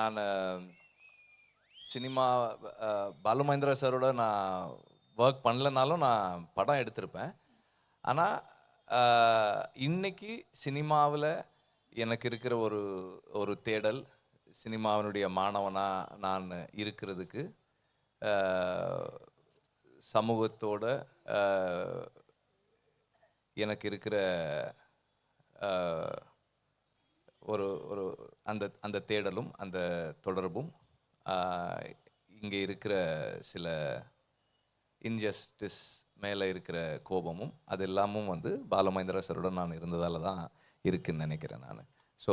நான் சினிமா பாலு மகேந்திரா சாரோட நான் ஒர்க் பண்ணலனாலும் நான் படம் எடுத்திருப்பேன். ஆனால் இன்னைக்கு சினிமாவில் எனக்கு இருக்கிற ஒரு ஒரு தேடல் சினிமாவினுடைய மாணவனாக நான் இருக்கிறதுக்கு சமூகத்தோட எனக்கு இருக்கிற அந்த அந்த தேடலும் அந்த தொடர்பும் இங்கே இருக்கிற சில இன்ஜஸ்டிஸ் மேலே இருக்கிற கோபமும் அது எல்லாமும் வந்து பாலமகேந்திர சருடன் நான் இருந்ததால தான் இருக்குன்னு நினைக்கிறேன் நான். ஸோ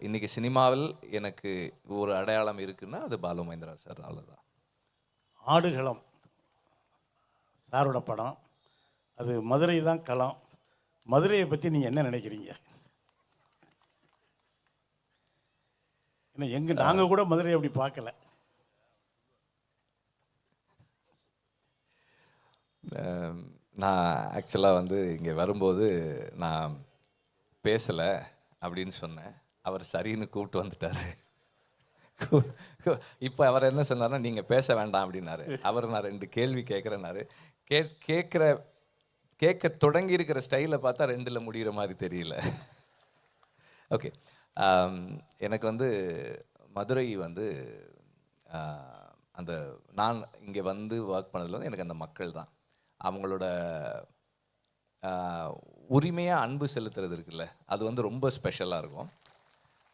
இன்றைக்கி சினிமாவில் எனக்கு ஒரு அடையாளம் இருக்குன்னா அது பாலுமகேந்திரா சார் தான். ஆடுகளம் சாரோட படம் அது மதுரை தான் களம் மதுரையை பற்றி நீங்கள் என்ன நினைக்கிறீங்க? ஏன்னா எங்கள் நாங்கள் கூட மதுரையை அப்படி பார்க்கல. நான் ஆக்சுவலாக வந்து இங்கே வரும்போது நான் பேசலை அப்படின்னு சொன்னேன். அவர் சரின்னு கூப்பிட்டு வந்துட்டாரு. இப்போ அவர் என்ன சொன்னார்னா நீங்கள் பேச வேண்டாம் அப்படின்னாரு. அவர் நான் ரெண்டு கேள்வி கேட்குறேன்னாரு கே கேட்குற கேட்க தொடங்கி இருக்கிற ஸ்டைலை பார்த்தா ரெண்டில் முடிகிற மாதிரி தெரியல. ஓகே எனக்கு வந்து மதுரை வந்து அந்த நான் இங்கே வந்து ஒர்க் பண்ணதில் வந்து எனக்கு அந்த மக்கள் தான். அவங்களோட உரிமையாக அன்பு செலுத்துறது இருக்குல்ல அது வந்து ரொம்ப ஸ்பெஷலாக இருக்கும்.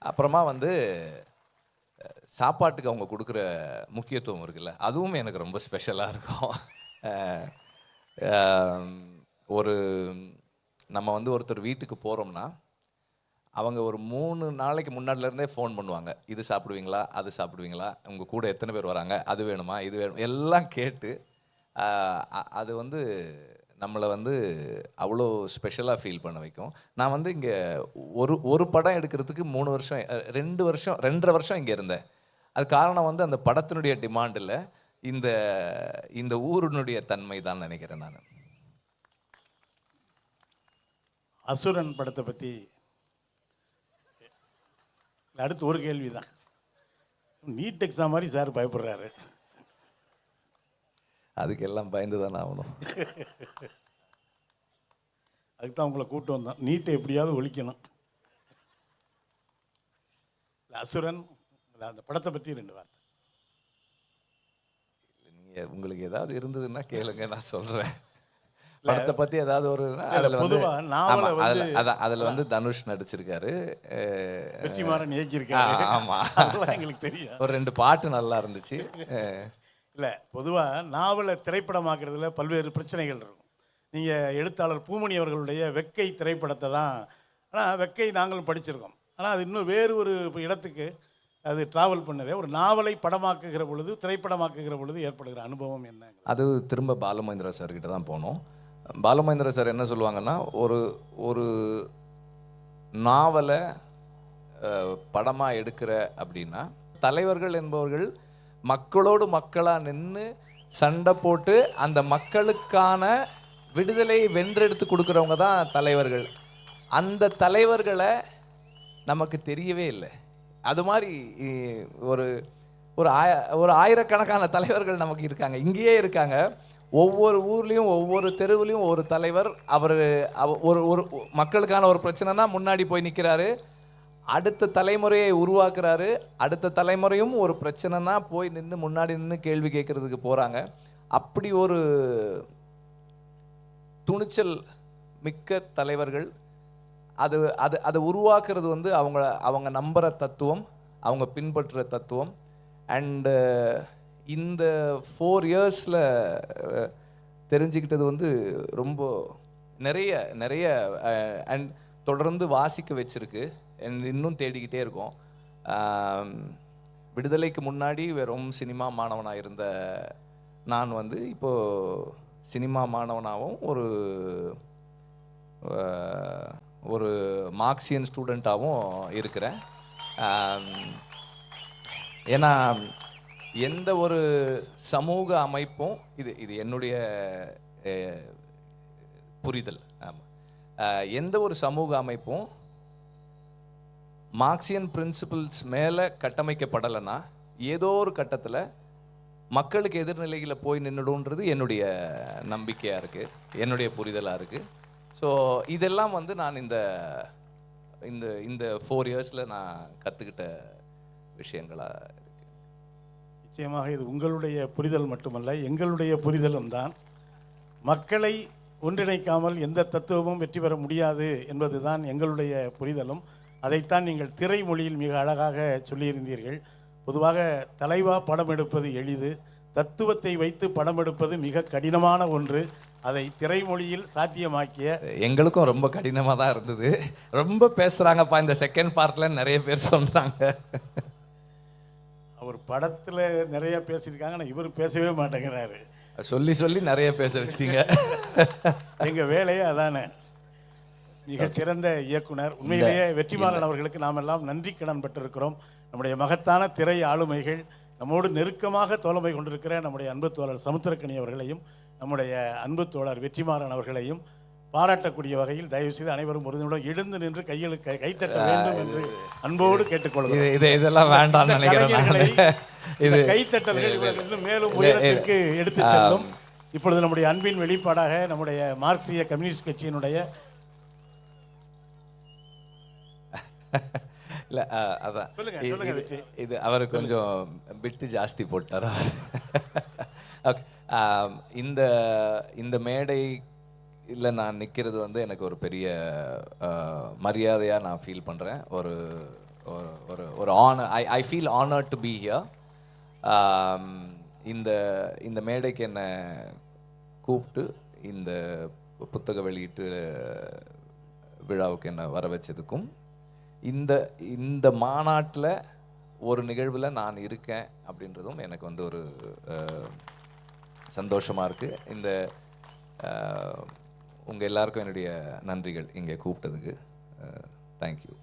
அப்புறமா வந்து சாப்பாட்டுக்கு அவங்க கொடுக்குற முக்கியத்துவம் இருக்குல்ல அதுவும் எனக்கு ரொம்ப ஸ்பெஷலாக இருக்கும். ஒரு நம்ம வந்து ஒருத்தர் வீட்டுக்கு போகிறோம்னா அவங்க ஒரு மூணு நாளைக்கு முன்னாடிலேருந்தே ஃபோன் பண்ணுவாங்க. இது சாப்பிடுவீங்களா? அது சாப்பிடுவீங்களா? உங்கள் கூட எத்தனை பேர் வராங்க? அது வேணுமா? இது வேணும் எல்லாம் கேட்டு அது வந்து நம்மளை வந்து அவ்வளோ ஸ்பெஷலாக ஃபீல் பண்ண வைக்கும். நான் வந்து இங்கே ஒரு ஒரு படம் எடுக்கிறதுக்கு மூணு வருஷம் ரெண்டு வருஷம் ரெண்டரை வருஷம் இங்கே இருந்தேன். அது காரணம் வந்து அந்த படத்தினுடைய டிமாண்டில் இந்த இந்த ஊரினுடைய தன்மை தான் நினைக்கிறேன் நான். அசுரன் படத்தை பற்றி அடுத்து ஒரு கேள்வி தான் நீட் எக்ஸாம் மாதிரி சார் பயப்படுறாரு. அதுக்கெல்லாம் பயந்து தானே ஆகணும். அதுக்கு தான் உங்களை கூப்பிட்டு வந்தோம். நீட்டை எப்படியாவது ஒழிக்கணும். அசுரன் அந்த படத்தை பற்றி ரெண்டு வார்த்தை. நீங்க உங்களுக்கு ஏதாவது இருந்ததுன்னா கேளுங்க நான் சொல்றேன். படத்தை பத்தி ஏதாவது ஒரு அதுல வந்து அதுல அதுல வந்து தனுஷ் நடிச்சிருக்காரு. வெற்றிமாறன் இயக்கியிருக்காரு. ஆமா. எங்களுக்கு தெரியும். ஒரு ரெண்டு பாட்டு நல்லா இருந்துச்சு. இல்லை பொதுவாக நாவலை திரைப்படமாக்குறதுல பல்வேறு பிரச்சனைகள் இருக்கும். நீங்கள் எழுத்தாளர் பூமணி அவர்களுடைய வெக்கை திரைப்படத்தை தான் ஆனால் வெக்கை நாங்களும் படிச்சிருக்கோம். ஆனால் அது இன்னும் வேறு ஒரு இடத்துக்கு அது டிராவல் பண்ணதே. ஒரு நாவலை படமாக்குகிற பொழுது திரைப்படமாக்குகிற பொழுது ஏற்படுகிற அனுபவம் என்ன அது திரும்ப பாலமகேந்திரா சார் கிட்ட தான் போனோம். பாலமகேந்திர சார் என்ன சொல்லுவாங்கன்னா ஒரு ஒரு நாவலை படமாக எடுக்கிற அப்படின்னா தலைவர்கள் என்பவர்கள் மக்களோடு மக்களாக நின்று சண்டை போட்டு அந்த மக்களுக்கான விடுதலையை வென்றெடுத்து கொடுக்குறவங்க தான் தலைவர்கள். அந்த தலைவர்களை நமக்கு தெரியவே இல்லை. அது மாதிரி ஒரு ஒரு ஆய ஒரு ஆயிரக்கணக்கான தலைவர்கள் நமக்கு இருக்காங்க. இங்கேயே இருக்காங்க. ஒவ்வொரு ஊர்லேயும் ஒவ்வொரு தெருவுலேயும் ஒரு தலைவர் அவர் ஒரு ஒரு மக்களுக்கான ஒரு பிரச்சனைனா முன்னாடி போய் நிற்கிறாரு அடுத்த தலைமுறையை உருவாக்குறாரு. அடுத்த தலைமுறையும் ஒரு பிரச்சனைனா போய் நின்று முன்னாடி நின்று கேள்வி கேட்குறதுக்கு போகிறாங்க அப்படி ஒரு துணிச்சல் மிக்க தலைவர்கள். அது அது அதை உருவாக்குறது வந்து அவங்க அவங்க நம்புகிற தத்துவம் அவங்க பின்பற்றுற தத்துவம். அண்டு இந்த ஃபோர் இயர்ஸில் தெரிஞ்சுக்கிட்டது வந்து ரொம்ப நிறைய நிறைய அண்ட் தொடர்ந்து வாசிக்க வச்சிருக்கு. இன்னும் தேடிக்கிட்டே இருக்கோம். விடுதலைக்கு முன்னாடி வெறும் சினிமா மாணவனாக இருந்த நான் வந்து இப்போ சினிமா மாணவனாகவும் ஒரு ஒரு மார்க்சியன் ஸ்டூடெண்ட்டாகவும் இருக்கிறேன். ஏன்னா எந்த ஒரு சமூக அமைப்பும் இது இது என்னுடைய புரிதல். ஆமாம் எந்த ஒரு சமூக அமைப்பும் மார்க்சியன் பிரின்சிபிள்ஸ் மேலே கட்டமைக்கப்படலைன்னா ஏதோ ஒரு கட்டத்தில் மக்களுக்கு எதிர்நிலையில் போய் நின்றுடுன்றது என்னுடைய நம்பிக்கையாக இருக்குது என்னுடைய புரிதலாக இருக்குது ஸோ இதெல்லாம் வந்து நான் இந்த இந்த இந்த ஃபோர் இயர்ஸில் நான் கற்றுக்கிட்ட விஷயங்களாக நிச்சயமாக இது உங்களுடைய புரிதல் மட்டுமல்ல எங்களுடைய புரிதலும் தான். மக்களை ஒன்றிணைக்காமல் எந்த தத்துவமும் வெற்றி பெற முடியாது என்பது தான் எங்களுடைய புரிதலும். அதைத்தான் நீங்கள் திரைமொழியில் மிக அழகாக சொல்லியிருந்தீர்கள். பொதுவாக தலைவா படம் எடுப்பது எளிது தத்துவத்தை வைத்து படம் எடுப்பது மிக கடினமான ஒன்று. அதை திரைமொழியில் சாத்தியமாக்கிய எங்களுக்கும் ரொம்ப கடினமாக தான் இருந்தது. ரொம்ப பேசுகிறாங்கப்பா இந்த செகண்ட் பார்ட்டில் நிறைய பேர் சொல்கிறாங்க படத்தில் நிறைய பேசியிருக்காங்க. ஆனால் இவர் பேசவே மாட்டேங்கிறாரு. சொல்லி சொல்லி நிறைய பேச வச்சிட்டீங்க. எங்கள் வேலையே அதானே. மிகச்சிறந்த இயக்குனர். உண்மையிலேயே வெற்றிமாறன் அவர்களுக்கு நாம் எல்லாம் நன்றி கடன் பட்டிருக்கிறோம் நம்முடைய மகத்தான திரை ஆளுமைகள் நம்மோடு நெருக்கமாக தோழமை கொண்டிருக்கிற நம்முடைய அன்பு தோழர் சமுத்திரக்கனி அவர்களையும் நம்முடைய அன்பு தோழர் வெற்றிமாறன் அவர்களையும் பாராட்டக்கூடிய வகையில் தயவு செய்து அனைவரும் ஒரு நிமிடம் எழுந்து நின்று கையில் கை கைத்தட்ட வேண்டும் என்று அன்போடு கேட்டுக்கொள்கிறோம். இது இது இதெல்லாம் வேண்டாம்னு இந்த நினைக்கிறேன் இது கைத்தட்டல்கள் மேலும் உயரத்திற்கு எடுத்து செல்லும். இப்பொழுது நம்முடைய அன்பின் வெளிப்பாடாக நம்முடைய மார்க்சிய கம்யூனிஸ்ட் கட்சியினுடைய இல்ல அதான். இது அவர் கொஞ்சம் பிட்டு ஜாஸ்தி போட்டார் ஓகே இந்த இந்த மேடை இல்லை நான் நிற்கிறது வந்து எனக்கு ஒரு பெரிய மரியாதையாக நான் ஃபீல் பண்ணுறேன் ஒரு ஒரு- ஒரு ஒரு I I feel honour to be here இந்த இந்த மேடைக்கு என்னை கூப்பிட்டு இந்த புத்தக வெளியீட்டு விழாவுக்கு என்னை வர வச்சதுக்கும் இந்த இந்த மாநாட்டில் ஒரு நிகழ்வில் நான் இருக்கேன் அப்படின்றதும் எனக்கு வந்து ஒரு சந்தோஷமாக இருக்குது இந்த உங்கள் எல்லாருக்கும் என்னுடைய நன்றிகள் இங்கே கூப்பிட்டதுக்கு. தேங்க்யூ